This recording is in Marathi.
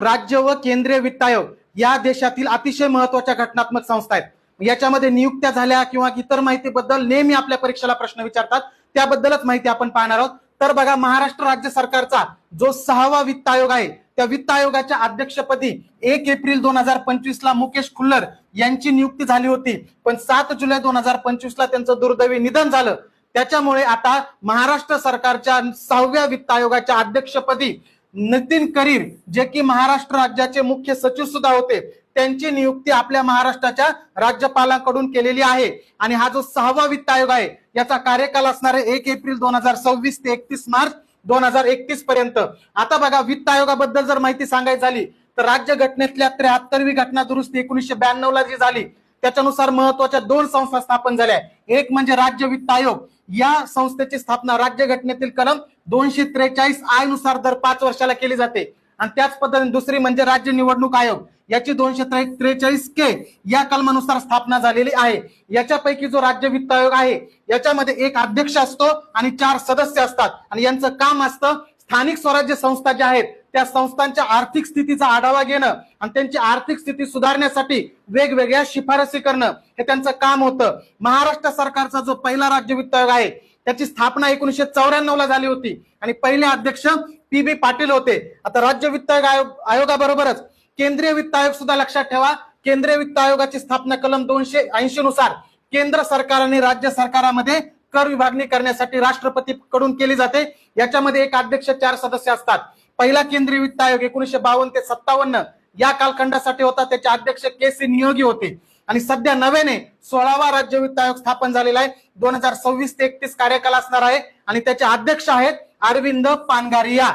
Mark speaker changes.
Speaker 1: राज्य व केंद्रीय वित्त आयोग या देशातील अतिशय महत्त्वाच्या घटनात्मक संस्था आहेत. याच्यामध्ये नियुक्त्या झाल्या किंवा इतर माहितीबद्दल नेहमी आपल्या परीक्षेला प्रश्न विचारतात त्याबद्दलच माहिती आपण पाहणार आहोत. तर बघा महाराष्ट्र राज्य सरकारचा जो सहावा वित्त आयोग आहे त्या वित्त आयोगाच्या अध्यक्षपदी एक एप्रिल दोन हजार पंचवीस ला मुकेश खुल्लर यांची नियुक्ती झाली होती. पण सात जुलै दोन हजार पंचवीस ला त्यांचं दुर्दैवी निधन झालं. त्याच्यामुळे आता महाराष्ट्र सरकारच्या सहाव्या वित्त आयोगाच्या अध्यक्षपदी नितीन करीर जे की महाराष्ट्र राज्याचे मुख्य सचिव सुद्धा होते त्यांची नियुक्ती आपल्या महाराष्ट्राच्या राज्यपालांकडून केलेली आहे. आणि हा जो सहावा वित्त आयोग आहे याचा कार्यकाल असणार आहे एक एप्रिल दोन हजार सव्वीस ते एकतीस मार्च दोन हजार एकतीस पर्यंत. आता बघा वित्त आयोगाबद्दल जर माहिती सांगायची झाली तर राज्य घटनेतल्या त्र्याहत्तरवी घटना दुरुस्ती एकोणीसशे ब्याण्णव ला जी झाली त्याच्यानुसार महत्त्वाच्या दोन संस्था स्थापन झाल्या. एक म्हणजे राज्य वित्त आयोग या संस्थेची स्थापना राज्यघटनेतील कलम दोनशे त्रेचाळीस आयनुसार दर पाच वर्षाला केली जाते. आणि त्याच पद्धतीने दुसरी म्हणजे राज्य निवडणूक आयोग याची दोनशे त्रेचाळीस के या कलमानुसार स्थापना झालेली आहे. याच्यापैकी जो राज्य वित्त आयोग आहे याच्यामध्ये एक अध्यक्ष असतो आणि चार सदस्य असतात. आणि यांचं काम असतं स्थानिक स्वराज्य संस्था ज्या आहेत त्या संस्थांच्या आर्थिक स्थितीचा आढावा घेणं आणि त्यांची आर्थिक स्थिती सुधारण्यासाठी वेगवेगळ्या शिफारसी करणं हे त्यांचं काम होतं. महाराष्ट्र सरकारचा जो पहिला राज्य वित्त आयोग आहे त्याची स्थापना एकोणीशे चौऱ्याण्णव ला झाली होती. आणि पहिले अध्यक्ष पी बी पाटील होते. आता राज्य वित्त आयोग आयोगाबरोबरच केंद्रीय वित्त आयोग सुद्धा लक्षात ठेवा. केंद्रीय वित्त आयोगाची स्थापना कलम दोनशे ऐंशी नुसार केंद्र सरकार आणि राज्य सरकारामध्ये कर विभागणी करण्यासाठी राष्ट्रपती कडून केली जाते. याच्यामध्ये एक अध्यक्ष चार सदस्य असतात. पहिला केंद्रीय वित्त आयोग एकोणीशे बावन्न ते सत्तावन्न या कालखंडासाठी होता. त्याचे अध्यक्ष के सी नियोगी होते. आणि सध्या नव्याने सोळावा राज्य वित्त आयोग स्थापन झालेला आहे. दोन हजार सव्वीस ते एकतीस कार्यकाल असणार आहे. आणि त्याचे अध्यक्ष आहेत अरविंद पानगारिया